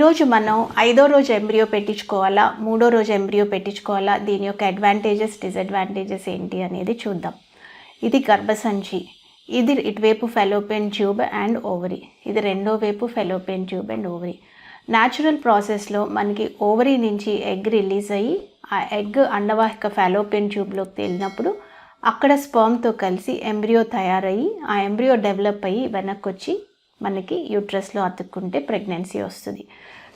ఈరోజు మనం ఐదో రోజు ఎంబ్రియో పెట్టించుకోవాలా? మూడో రోజు ఎంబ్రియో పెట్టించుకోవాలా? దీని యొక్క అడ్వాంటేజెస్ డిసడ్వాంటేజెస్ ఏంటి అనేది చూద్దాం. ఇది గర్భసంచి ఇది ఇటువైపు ఫెలోపియన్ ట్యూబ్ అండ్ ఓవరీ ఇది రెండో వైపు fallopian tube and ovary natural ప్రాసెస్లో మనకి ఓవరీ నుంచి ఎగ్ రిలీజ్ అయ్యి ఆ ఎగ్ అండవాహిక ఫెలోపియన్ ట్యూబ్లోకి తేలినప్పుడు అక్కడ స్పర్మ్తో కలిసి ఎంబ్రియో తయారయ్యి ఆ ఎంబ్రియో డెవలప్ అయ్యి వెనక్కి వచ్చి మనకి యూట్రస్లో అతుక్కుంటే ప్రెగ్నెన్సీ వస్తుంది.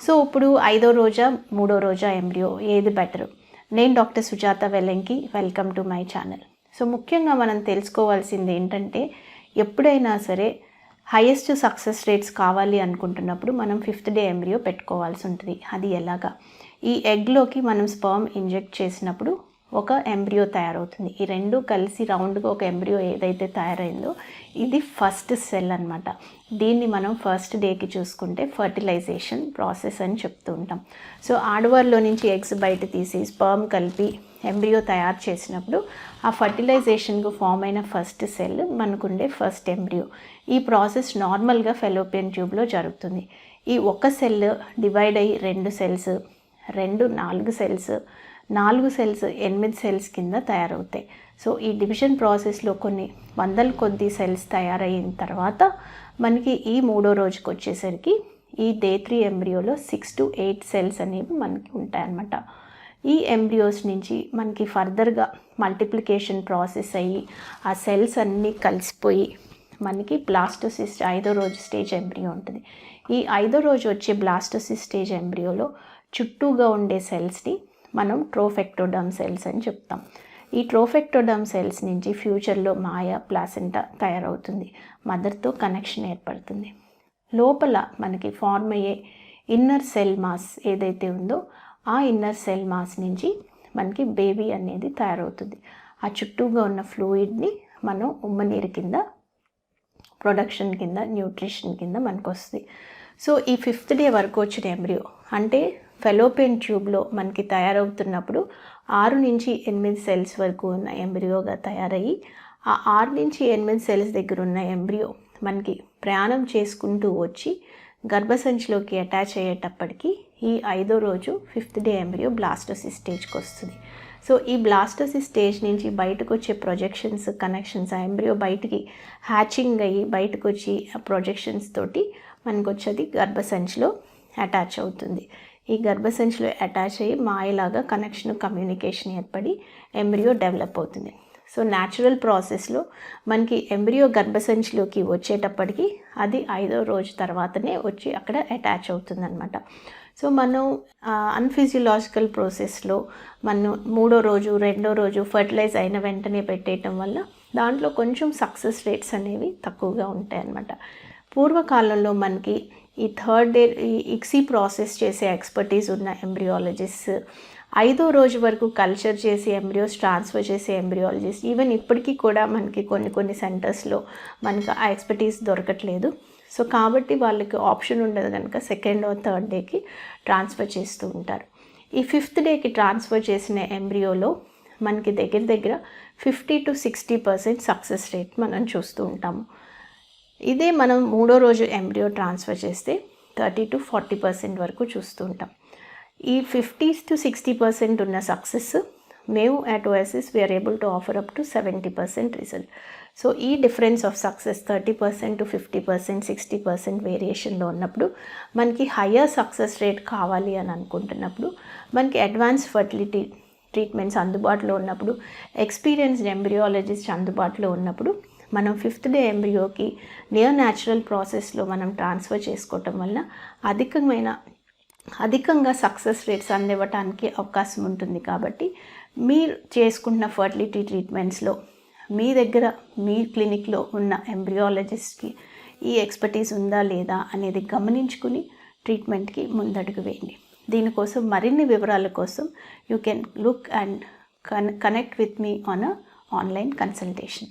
సో ఇప్పుడు ఐదో రోజా మూడో రోజా ఎంబ్రియో ఏది బెటర్? నేను doctor Sujatha Vellanki welcome to my channel. So ముఖ్యంగా మనం తెలుసుకోవాల్సింది ఏంటంటే ఎప్పుడైనా సరే హైయెస్ట్ సక్సెస్ రేట్స్ కావాలి అనుకుంటున్నప్పుడు మనం ఫిఫ్త్ డే ఎంబ్రియో పెట్టుకోవాల్సి ఉంటుంది. అది ఎలాగా? ఈ ఎగ్లోకి మనం స్పర్మ్ ఇంజెక్ట్ చేసినప్పుడు ఒక ఎంబ్రియో తయారవుతుంది. ఈ రెండు కలిసి రౌండ్గా ఒక ఎంబ్రియో ఏదైతే తయారైందో ఇది ఫస్ట్ సెల్ అనమాట దీన్ని మనం ఫస్ట్ డేకి చూసుకుంటే ఫర్టిలైజేషన్ ప్రాసెస్ అని చెప్తూ ఉంటాం. సో ఆడవారిలో నుంచి ఎగ్స్ బయట తీసి స్పర్మ్ కలిపి ఎంబ్రియో తయారు చేసినప్పుడు ఆ ఫర్టిలైజేషన్కు ఫామ్ అయిన ఫస్ట్ సెల్ మనకుండే ఫస్ట్ ఎంబ్రియో ఈ ప్రాసెస్ నార్మల్గా ఫెలోపియన్ ట్యూబ్లో జరుగుతుంది. ఈ ఒక సెల్ డివైడ్ అయ్యి రెండు సెల్స్ రెండు నాలుగు సెల్స్ నాలుగు సెల్స్ ఎనిమిది సెల్స్ కింద తయారవుతాయి. సో ఈ డివిజన్ ప్రాసెస్లో కొన్ని వందల కొద్ది సెల్స్ తయారైన తర్వాత మనకి ఈ మూడో రోజుకి వచ్చేసరికి ఈ డే త్రీ ఎంబ్రియోలో సిక్స్ టు ఎయిట్ సెల్స్ అనేవి మనకి ఉంటాయన్నమాట. ఈ ఎంబ్రియోస్ నుంచి మనకి ఫర్దర్గా మల్టిప్లికేషన్ ప్రాసెస్ అయ్యి ఆ సెల్స్ అన్నీ కలిసిపోయి మనకి బ్లాస్టోసిస్ట్ ఐదో రోజు స్టేజ్ ఎంబ్రియో ఉంటుంది. ఈ ఐదో రోజు వచ్చే బ్లాస్టోసిస్ట్ స్టేజ్ ఎంబ్రియోలో చుట్టూగా ఉండే సెల్స్ని మనం ట్రోఫెక్టోడమ్ సెల్స్ అని చెప్తాం. ఈ ట్రోఫెక్టోడమ్ సెల్స్ నుంచి ఫ్యూచర్లో మాయ ప్లాసెంటా తయారవుతుంది. మదర్తో కనెక్షన్ ఏర్పడుతుంది. లోపల మనకి ఫార్మ్ అయ్యే ఇన్నర్ సెల్ మాస్ ఏదైతే ఉందో ఆ ఇన్నర్ సెల్ మాస్ నుంచి మనకి బేబీ అనేది తయారవుతుంది. ఆ చుట్టూగా ఉన్న ఫ్లూయిడ్ని మనం ఉమ్మనీరు కింద ప్రొడక్షన్ కింద న్యూట్రిషన్ కింద మనకు వస్తుంది సో ఈ ఫిఫ్త్ డే వరకు వచ్చిన ఎంబ్రియో అంటే ఫెలోపియన్ ట్యూబ్లో మనకి తయారవుతున్నప్పుడు ఆరు నుంచి ఎనిమిది సెల్స్ వరకు ఉన్న ఎంబ్రియోగా తయారయ్యి ఆ ఆరు నుంచి ఎనిమిది సెల్స్ దగ్గర ఉన్న ఎంబ్రియో మనకి ప్రయాణం చేసుకుంటూ వచ్చి గర్భసంచిలోకి అటాచ్ అయ్యేటప్పటికి ఈ ఐదో రోజు ఫిఫ్త్ డే ఎంబ్రియో బ్లాస్టోసిస్ స్టేజ్కి వస్తుంది. సో ఈ బ్లాస్టోసిస్ స్టేజ్ నుంచి బయటకు వచ్చే ప్రొజెక్షన్స్ కనెక్షన్స్ ఆ ఎంబ్రియో బయటికి హ్యాచింగ్ అయ్యి బయటకు వచ్చి ఆ ప్రొజెక్షన్స్ తోటి మనకు వచ్చేది గర్భసంచిలో అటాచ్ అవుతుంది. ఈ గర్భసంచిలో అటాచ్ అయ్యి మాయలాగా కనెక్షన్ కమ్యూనికేషన్ ఏర్పడి ఎంబ్రియో డెవలప్ అవుతుంది. సో న్యాచురల్ ప్రాసెస్లో మనకి ఎంబ్రియో గర్భసంచిలోకి వచ్చేటప్పటికి అది ఐదో రోజు తర్వాతనే వచ్చి అక్కడ అటాచ్ అవుతుందన్నమాట. సో మనం అన్ఫిజియలాజికల్ ప్రాసెస్లో మనం మూడో రోజు రెండో రోజు ఫర్టిలైజ్ అయిన వెంటనే పెట్టేయటం వల్ల దాంట్లో కొంచెం సక్సెస్ రేట్స్ అనేవి తక్కువగా ఉంటాయి అన్నమాట పూర్వకాలంలో మనకి ఈ థర్డ్ డే ఇక్సీ ప్రాసెస్ చేసే ఎక్స్పర్టీస్ ఉన్న ఎంబ్రియాలజిస్ట్ ఐదో రోజు వరకు కల్చర్ చేసి ఎంబ్రియోస్ ట్రాన్స్ఫర్ చేసే ఎంబ్రియాలజిస్ట్ ఈవెన్ ఇప్పటికీ కూడా మనకి కొన్ని కొన్ని సెంటర్స్లో మనకు ఆ ఎక్స్పర్టీస్ దొరకట్లేదు. సో కాబట్టి వాళ్ళకి ఆప్షన్ ఉండదు కనుక సెకండ్ ఆర్ థర్డ్ డేకి ట్రాన్స్ఫర్ చేస్తూ ఉంటారు. ఈ ఫిఫ్త్ డేకి ట్రాన్స్ఫర్ చేసిన ఎంబ్రియోలో మనకి దగ్గర దగ్గర fifty to sixty percent success rate మనం చూస్తూ ఉంటాము. ఇదే మనం మూడో రోజు ఎంబ్రియో ట్రాన్స్ఫర్ చేస్తే థర్టీ టు ఫార్టీ పర్సెంట్ వరకు చూస్తూ ఉంటాం ఈ ఫిఫ్టీ టు సిక్స్టీ పర్సెంట్ ఉన్న సక్సెస్ మేము at OSS we're able to offer up to seventy percent result so ఈ difference of success thirty percent to fifty percent sixty percent వేరియేషన్లో ఉన్నప్పుడు మనకి higher success rate కావాలి అని అనుకుంటున్నప్పుడు మనకి అడ్వాన్స్ ఫర్టిలిటీ ట్రీట్మెంట్స్ అందుబాటులో ఉన్నప్పుడు ఎక్స్పీరియన్స్డ్ ఎంబ్రియాలజిస్ట్ అందుబాటులో ఉన్నప్పుడు మనం ఫిఫ్త్ డే ఎంబ్రియోకి నియర్ న్యాచురల్ ప్రాసెస్లో మనం ట్రాన్స్ఫర్ చేసుకోవటం వల్ల అధికమైన అధికంగా సక్సెస్ రేట్స్ అందివ్వటానికి అవకాశం ఉంటుంది కాబట్టి మీరు చేసుకుంటున్న ఫర్టిలిటీ ట్రీట్మెంట్స్లో మీ దగ్గర మీ క్లినిక్లో ఉన్న ఎంబ్రియాలజిస్ట్కి ఈ ఎక్స్పర్టీస్ ఉందా లేదా అనేది గమనించుకుని ట్రీట్మెంట్కి ముందడుగు వేయండి. దీనికోసం మరిన్ని వివరాల కోసం you can look and con connect with me on a online consultation.